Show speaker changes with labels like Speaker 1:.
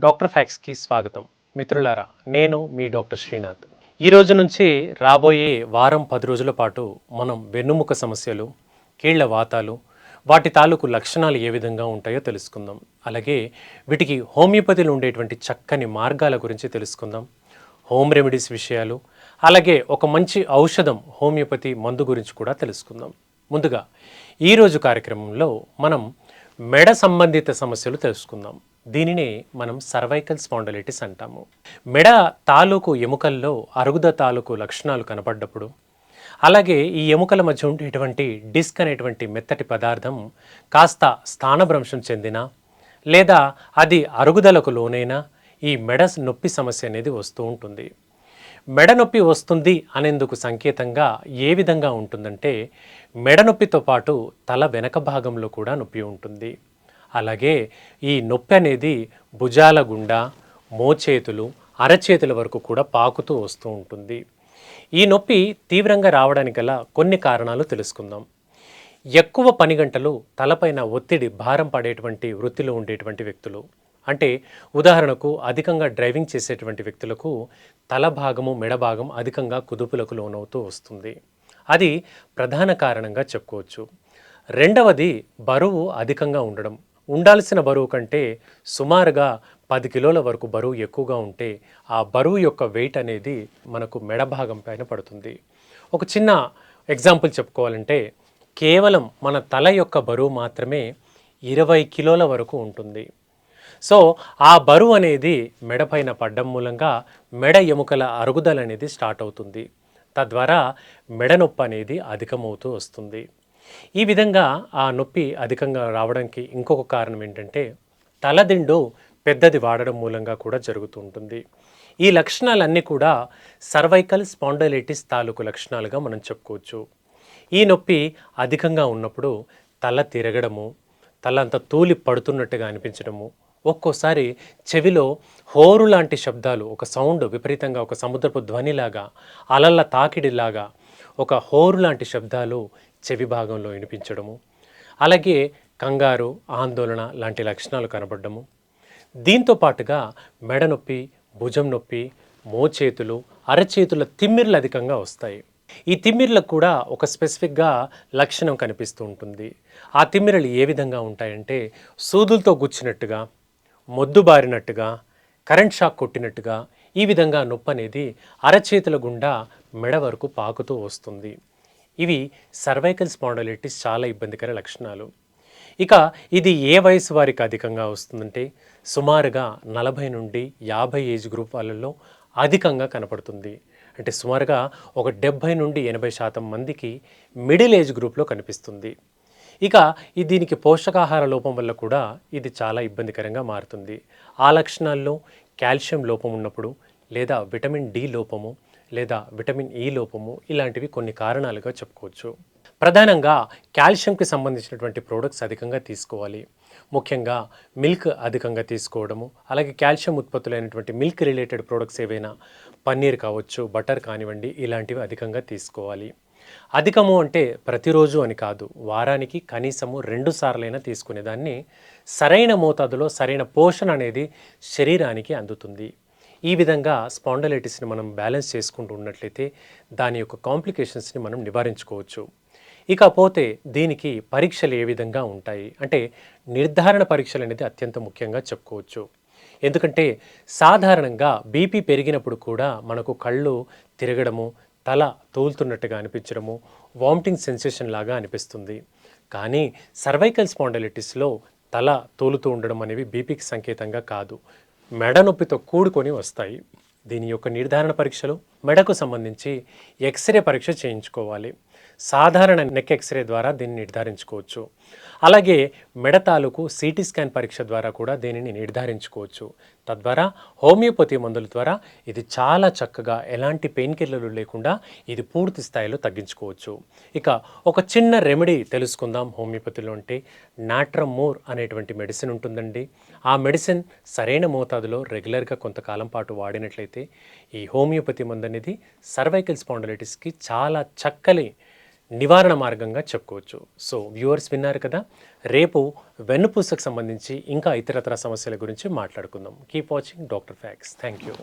Speaker 1: Doctor ఫ్యాక్స్కి స్వాగతం. మిత్రులారా నేను మీ డాక్టర్ శ్రీనాథ్. ఈ రోజు నుంచి రాబోయే వారం పది రోజుల పాటు మనం వెన్నుముక సమస్యలు కీళ్ళ వాతాలు వాటి తాలూకు లక్షణాలు ఏ విధంగా ఉంటాయో తెలుసుకుందాం. అలాగే వీటికి హోమియోపతిలో ఉండేటువంటి చక్కని మార్గాల గురించి తెలుసుకుందాం. హోమ్ రెమెడీస్ విషయాలు అలాగే ఒక మంచి ఔషధం హోమియోపతి మందు గురించి కూడా తెలుసుకుందాం. ముందుగా ఈరోజు కార్యక్రమంలో మనం మెడ సంబంధిత సమస్యలు తెలుసుకుందాం. దీనినే మనం సర్వైకల్ స్పాండలైటిస్ అంటాము. మెడ తాలూకు ఎముకల్లో అరుగుద తాలూకు లక్షణాలు కనపడ్డప్పుడు అలాగే ఈ ఎముకల మధ్య ఉండేటువంటి డిస్క్ అనేటువంటి మెత్తటి పదార్థం కాస్త స్థానభ్రంశం చెందిన లేదా అది అరుగుదలకు లోనైనా ఈ మెడ నొప్పి సమస్య అనేది వస్తూ ఉంటుంది. మెడ నొప్పి వస్తుంది అనేందుకు సంకేతంగా ఏ విధంగా ఉంటుందంటే మెడ నొప్పితో పాటు తల వెనక భాగంలో కూడా నొప్పి ఉంటుంది. అలాగే ఈ నొప్పి అనేది భుజాల గుండా మోచేతులు అరచేతుల వరకు కూడా పాకుతూ వస్తూ ఉంటుంది. ఈ నొప్పి తీవ్రంగా రావడానికి గల కొన్ని కారణాలు తెలుసుకుందాం. ఎక్కువ పని గంటలు తలపైన ఒత్తిడి భారం పడేటువంటి వృత్తిలో ఉండేటువంటి వ్యక్తులు అంటే ఉదాహరణకు అధికంగా డ్రైవింగ్ చేసేటువంటి వ్యక్తులకు తల భాగము మెడ భాగం అధికంగా కుదుపులకు లోనవుతూ వస్తుంది. అది ప్రధాన కారణంగా చెప్పుకోవచ్చు. రెండవది బరువు అధికంగా ఉండడం. ఉండాల్సిన బరువు కంటే సుమారుగా పది కిలోల వరకు బరువు ఎక్కువగా ఉంటే ఆ బరువు యొక్క వెయిట్ అనేది మనకు మెడ భాగం పైన పడుతుంది. ఒక చిన్న ఎగ్జాంపుల్ చెప్పుకోవాలంటే కేవలం మన తల యొక్క బరువు మాత్రమే ఇరవై కిలోల వరకు ఉంటుంది. సో ఆ బరువు అనేది మెడపైన పడ్డం మూలంగా మెడ ఎముకల అరుగుదల అనేది స్టార్ట్ అవుతుంది. తద్వారా మెడ నొప్పి అనేది అధికమవుతూ వస్తుంది. ఈ విధంగా ఆ నొప్పి అధికంగా రావడానికి ఇంకొక కారణం ఏంటంటే తలదిండు పెద్దది వాడడం మూలంగా కూడా జరుగుతూ ఉంటుంది. ఈ లక్షణాలన్నీ కూడా సర్వైకల్ స్పాండలైటిస్ తాలూకు లక్షణాలుగా మనం చెప్పుకోవచ్చు. ఈ నొప్పి అధికంగా ఉన్నప్పుడు తల తిరగడము తల అంత తూలి పడుతున్నట్టుగా అనిపించడము ఒక్కోసారి చెవిలో హోరు లాంటి శబ్దాలు ఒక సౌండ్ విపరీతంగా ఒక సముద్రపు ధ్వనిలాగా అలల తాకిడిలాగా ఒక హోరు లాంటి శబ్దాలు చెవి భాగంలో వినిపించడము అలాగే కంగారు ఆందోళన లాంటి లక్షణాలు కనబడడము. దీంతో పాటుగా మెడ నొప్పి భుజం నొప్పి మోచేతులు అరచేతుల తిమ్మిర్లు అధికంగా వస్తాయి. ఈ తిమ్మిర్లకు కూడా ఒక స్పెసిఫిక్గా లక్షణం కనిపిస్తూ ఉంటుంది. ఆ తిమ్మిరలు ఏ విధంగా ఉంటాయంటే సూదులతో గుచ్చినట్టుగా మొద్దుబారినట్టుగా కరెంట్ షాక్ కొట్టినట్టుగా ఈ విధంగా నొప్పి అనేది అరచేతుల గుండా మెడ వరకు పాకుతూ వస్తుంది. ఇవి సర్వైకల్ స్పాండలైటిస్ చాలా ఇబ్బందికర లక్షణాలు. ఇక ఇది ఏ వయసు వారికి అధికంగా వస్తుందంటే సుమారుగా నలభై నుండి యాభై ఏజ్ గ్రూప్ వాళ్ళలో అధికంగా కనపడుతుంది. అంటే సుమారుగా ఒక డెబ్భై నుండి ఎనభై శాతం మందికి మిడిల్ ఏజ్ గ్రూప్లో కనిపిస్తుంది. ఇక దీనికి పోషకాహార లోపం వల్ల కూడా ఇది చాలా ఇబ్బందికరంగా మారుతుంది. ఆ లక్షణాల్లో కాల్షియం లోపం ఉన్నప్పుడు లేదా విటమిన్ డి లోపము లేదా విటమిన్ ఈ లోపము ఇలాంటివి కొన్ని కారణాలుగా చెప్పుకోవచ్చు. ప్రధానంగా కాల్షియంకి సంబంధించినటువంటి ప్రోడక్ట్స్ అధికంగా తీసుకోవాలి. ముఖ్యంగా మిల్క్ అధికంగా తీసుకోవడము అలాగే కాల్షియం ఉత్పత్తులైనటువంటి మిల్క్ రిలేటెడ్ ప్రోడక్ట్స్ ఏవైనా పన్నీర్ కావచ్చు బటర్ కానివ్వండి ఇలాంటివి అధికంగా తీసుకోవాలి. అధికము అంటే ప్రతిరోజు అని కాదు వారానికి కనీసము రెండు సార్లైనా తీసుకునేదాన్ని. సరైన మోతాదులో సరైన పోషణ అనేది శరీరానికి అందుతుంది. ఈ విధంగా స్పాండలైటిస్ని మనం బ్యాలెన్స్ చేసుకుంటూ ఉన్నట్లయితే దాని యొక్క కాంప్లికేషన్స్ని మనం నివారించుకోవచ్చు. ఇకపోతే దీనికి పరీక్షలు ఏ విధంగా ఉంటాయి? అంటే నిర్ధారణ పరీక్షలు అనేది అత్యంత ముఖ్యంగా చెప్పుకోవచ్చు. ఎందుకంటే సాధారణంగా బీపీ పెరిగినప్పుడు కూడా మనకు కళ్ళు తిరగడము తల తోలుతున్నట్టుగా అనిపించడము వామిటింగ్ సెన్సేషన్ లాగా అనిపిస్తుంది. కానీ సర్వైకల్ స్పాండలిటిస్లో తల తోలుతూ ఉండడం అనేవి బీపీకి సంకేతంగా కాదు. మెడ నొప్పితో కూడుకొని వస్తాయి. దీని యొక్క నిర్ధారణ పరీక్షలు మెడకు సంబంధించి ఎక్స్రే పరీక్ష చేయించుకోవాలి. సాధారణ నెక్ ఎక్స్రే ద్వారా దీన్ని నిర్ధారించుకోవచ్చు. అలాగే మెడ తాలూకు సిటీ స్కాన్ పరీక్ష ద్వారా కూడా దీనిని నిర్ధారించుకోవచ్చు. తద్వారా హోమియోపతి మందుల ద్వారా ఇది చాలా చక్కగా ఎలాంటి పెయిన్ కిల్లర్లు లేకుండా ఇది పూర్తి స్థాయిలో తగ్గించుకోవచ్చు. ఇక ఒక చిన్న రెమెడీ తెలుసుకుందాం హోమియోపతిలో అంటే నాట్రమోర్ అనేటువంటి మెడిసిన్ ఉంటుందండి. ఆ మెడిసిన్ సరైన మోతాదులో రెగ్యులర్గా కొంతకాలం పాటు వాడినట్లయితే ఈ హోమియోపతి మందు అనేది సర్వైకల్ స్పాండలైటిస్కి చాలా చక్కని నివారణ మార్గంగా చెప్పుకోవచ్చు. సో వ్యూవర్స్ విన్నారు కదా రేపు వెన్నుపూసకు సంబంధించి ఇంకా ఇతరతర సమస్యల గురించి మాట్లాడుకుందాం. Keep watching doctor facts thank you